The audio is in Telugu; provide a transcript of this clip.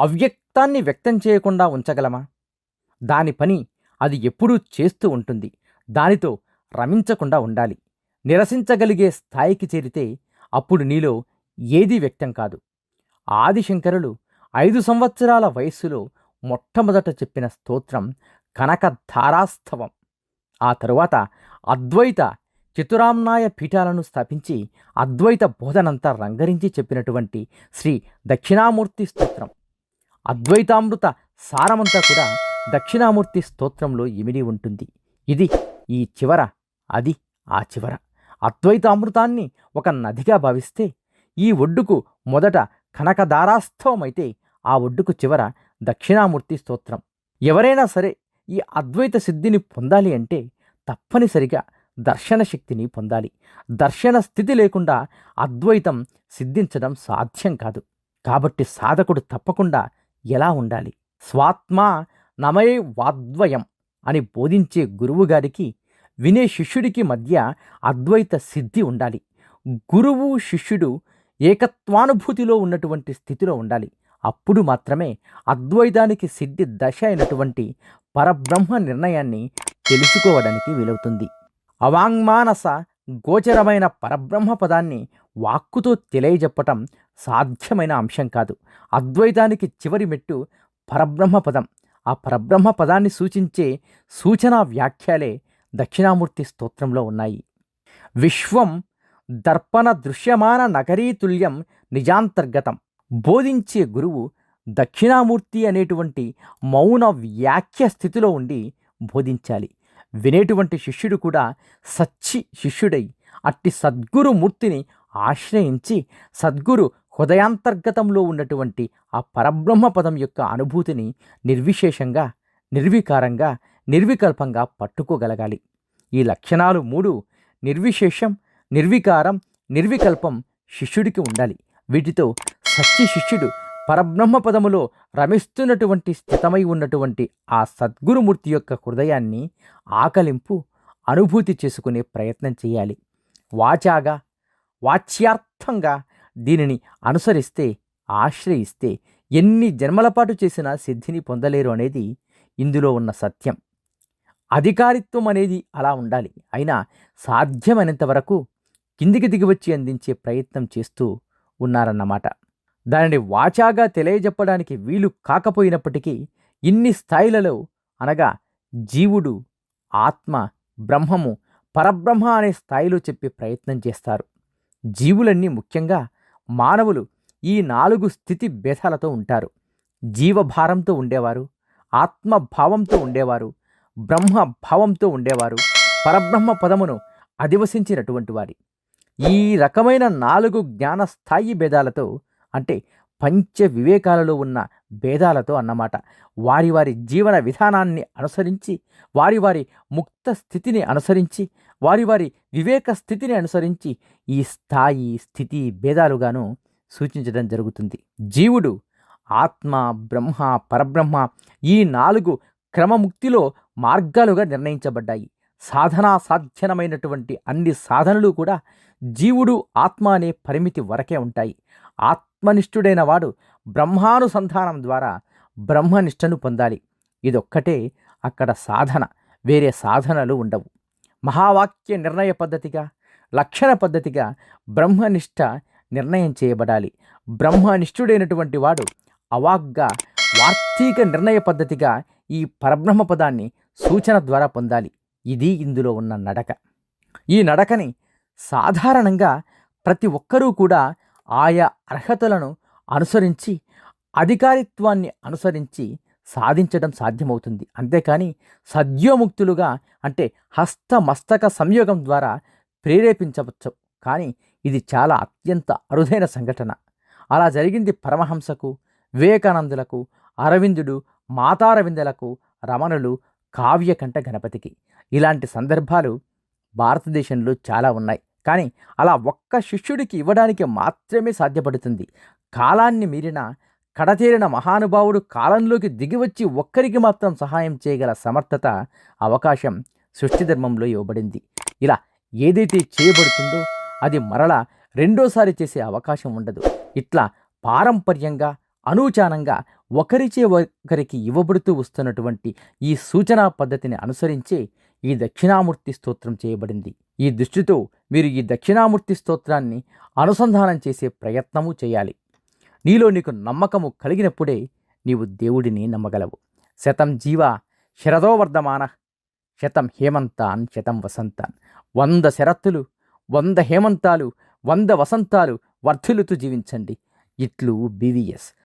అవ్యక్తాన్ని వ్యక్తం చేయకుండా ఉంచగలమా? దాని పని అది ఎప్పుడూ చేస్తూ ఉంటుంది. దానితో రమించకుండా ఉండాలి. నిరసించగలిగే స్థాయికి చేరితే అప్పుడు నీలో ఏదీ వ్యక్తం కాదు. ఆదిశంకరులు ఐదు సంవత్సరాల వయస్సులో మొట్టమొదట చెప్పిన స్తోత్రం కనకధారాస్తవం. ఆ తరువాత అద్వైత చతురామ్నాయ పీఠాలను స్థాపించి అద్వైత బోధనంతా రంగరించి చెప్పినటువంటి శ్రీ దక్షిణామూర్తి స్తోత్రం. అద్వైతామృత సారమంతా కూడా దక్షిణామూర్తి స్తోత్రంలో ఇమిడి ఉంటుంది. ఇది ఈ చివర అది ఆ చివర. అద్వైతామృతాన్ని ఒక నదిగా భావిస్తే ఈ ఒడ్డుకు మొదట కనకదారాస్తవమైతే ఆ ఒడ్డుకు చివర దక్షిణామూర్తి స్తోత్రం. ఎవరైనా సరే ఈ అద్వైత సిద్ధిని పొందాలి అంటే తప్పనిసరిగా దర్శన శక్తిని పొందాలి. దర్శన స్థితి లేకుండా అద్వైతం సిద్ధించడం సాధ్యం కాదు. కాబట్టి సాధకుడు తప్పకుండా ఎలా ఉండాలి? స్వాత్మ నమే వాద్వయం అని బోధించే గురువుగారికి వినే శిష్యుడికి మధ్య అద్వైత సిద్ధి ఉండాలి. గురువు శిష్యుడు ఏకత్వానుభూతిలో ఉన్నటువంటి స్థితిలో ఉండాలి. అప్పుడు మాత్రమే అద్వైతానికి సిద్ధి దశ అయినటువంటి పరబ్రహ్మ నిర్ణయాన్ని తెలుసుకోవడానికి వీలవుతుంది. అవాంగ్మానస గోచరమైన పరబ్రహ్మ పదాన్ని వాక్కుతో తెలియజెప్పటం సాధ్యమైన అంశం కాదు. అద్వైతానికి చివరి మెట్టు పరబ్రహ్మ పదం. ఆ పరబ్రహ్మ పదాన్ని సూచించే సూచనా వ్యాఖ్యలే దక్షిణామూర్తి స్తోత్రంలో ఉన్నాయి. విశ్వం దర్పణ దృశ్యమాన నగరీతుల్యం నిజాంతర్గతం. బోధించే గురువు దక్షిణామూర్తి అనేటువంటి మౌన వ్యాఖ్య స్థితిలో ఉండి బోధించాలి. వినేటువంటి శిష్యుడు కూడా సచ్చి శిష్యుడై అట్టి సద్గురు మూర్తిని ఆశ్రయించి సద్గురు హృదయాంతర్గతంలో ఉన్నటువంటి ఆ పరబ్రహ్మ పదం యొక్క అనుభూతిని నిర్విశేషంగా నిర్వికారంగా నిర్వికల్పంగా పట్టుకోగలగాలి. ఈ లక్షణాలు మూడు నిర్విశేషం నిర్వికారం నిర్వికల్పం శిష్యుడికి ఉండాలి. వీటితో సచ్చి శిష్యుడు పరబ్రహ్మ పదములో రమిస్తున్నటువంటి స్థితమై ఉన్నటువంటి ఆ సద్గురుమూర్తి యొక్క హృదయాన్ని ఆకలింపు అనుభూతి చేసుకునే ప్రయత్నం చేయాలి. వాచాగా వాచ్యార్థంగా దీనిని అనుసరిస్తే ఆశ్రయిస్తే ఎన్ని జన్మల పాటు చేసినా సిద్ధిని పొందలేరు అనేది ఇందులో ఉన్న సత్యం. అధికారిత్వం అనేది అలా ఉండాలి. అయినా సాధ్యమైనంత వరకు కిందికి దిగివచ్చి అందించే ప్రయత్నం చేస్తూ ఉన్నారన్నమాట. దానిని వాచాగా తెలియజెప్పడానికి వీలు కాకపోయినప్పటికీ ఇన్ని స్థాయిలలో అనగా జీవుడు ఆత్మ బ్రహ్మము పరబ్రహ్మ అనే స్థాయిలో చెప్పే ప్రయత్నం చేస్తారు. జీవులన్నీ ముఖ్యంగా మానవులు ఈ నాలుగు స్థితి భేదాలతో ఉంటారు. జీవభారంతో ఉండేవారు ఆత్మభావంతో ఉండేవారు బ్రహ్మ భావంతో ఉండేవారు పరబ్రహ్మ పదమును అధివసించినటువంటి వారి. ఈ రకమైన నాలుగు జ్ఞాన స్థాయి భేదాలతో అంటే పంచ వివేకాలలో ఉన్న భేదాలతో అన్నమాట. వారి వారి జీవన విధానాన్ని అనుసరించి వారి వారి ముక్త స్థితిని అనుసరించి వారి వారి వివేక స్థితిని అనుసరించి ఈ స్థాయి స్థితి భేదాలుగాను సూచించడం జరుగుతుంది. జీవుడు ఆత్మ బ్రహ్మ పరబ్రహ్మ ఈ నాలుగు క్రమముక్తిలో మార్గాలుగా నిర్ణయించబడ్డాయి. సాధనా సాధ్యనమైనటువంటి అన్ని సాధనలు కూడా జీవుడు ఆత్మ అనే పరిమితి వరకే ఉంటాయి. ఆత్మ ఆత్మనిష్ఠుడైన వాడు బ్రహ్మానుసంధానం ద్వారా బ్రహ్మనిష్టను పొందాలి. ఇదొక్కటే అక్కడ సాధన. వేరే సాధనలు ఉండవు. మహావాక్య నిర్ణయ పద్ధతిగా లక్షణ పద్ధతిగా బ్రహ్మనిష్ట నిర్ణయం చేయబడాలి. బ్రహ్మనిష్ఠుడైనటువంటి వాడు అవాగ్గా వార్తీక నిర్ణయ పద్ధతిగా ఈ పరబ్రహ్మ పదాన్ని సూచన ద్వారా పొందాలి. ఇది ఇందులో ఉన్న నడక. ఈ నడకని సాధారణంగా ప్రతి ఒక్కరూ కూడా ఆయా అర్హతలను అనుసరించి అధికారిత్వాన్ని అనుసరించి సాధించడం సాధ్యమవుతుంది. అంతేకాని సద్యోముక్తులుగా అంటే హస్తమస్తక సంయోగం ద్వారా ప్రేరేపించవచ్చు. కానీ ఇది చాలా అత్యంత అరుదైన సంఘటన. అలా జరిగింది పరమహంసకు వివేకానందులకు అరవిందుడు మాతారవిందులకు రమణులు కావ్యకంఠ గణపతికి. ఇలాంటి సందర్భాలు భారతదేశంలో చాలా ఉన్నాయి. కానీ అలా ఒక్క శిష్యుడికి ఇవ్వడానికి మాత్రమే సాధ్యపడుతుంది. కాలాన్ని మీరిన కడతేరిన మహానుభావుడు కాలంలోకి దిగివచ్చి ఒక్కరికి మాత్రం సహాయం చేయగల సమర్థత అవకాశం సృష్టి ధర్మంలో ఇవ్వబడింది. ఇలా ఏదైతే చేయబడుతుందో అది మరల రెండోసారి చేసే అవకాశం ఉండదు. ఇట్లా పారంపర్యంగా అనూచానంగా ఒకరిచే ఒకరికి ఇవ్వబడుతూ వస్తున్నటువంటి ఈ సూచనా పద్ధతిని అనుసరించే ఈ దక్షిణామూర్తి స్తోత్రం చేయబడింది. ఈ దృష్టితో మీరు ఈ దక్షిణామూర్తి స్తోత్రాన్ని అనుసంధానం చేసే ప్రయత్నము చేయాలి. నీలో నీకు నమ్మకము కలిగినప్పుడే నీవు దేవుడిని నమ్మగలవు. శతం జీవ శరదో వర్ధమాన శతం హేమంతాన్ శతం వసంతాన్. వంద శరత్తులు వంద హేమంతాలు వంద వసంతాలు వర్ధులుతూ జీవించండి. ఇట్లు బీవీఎస్.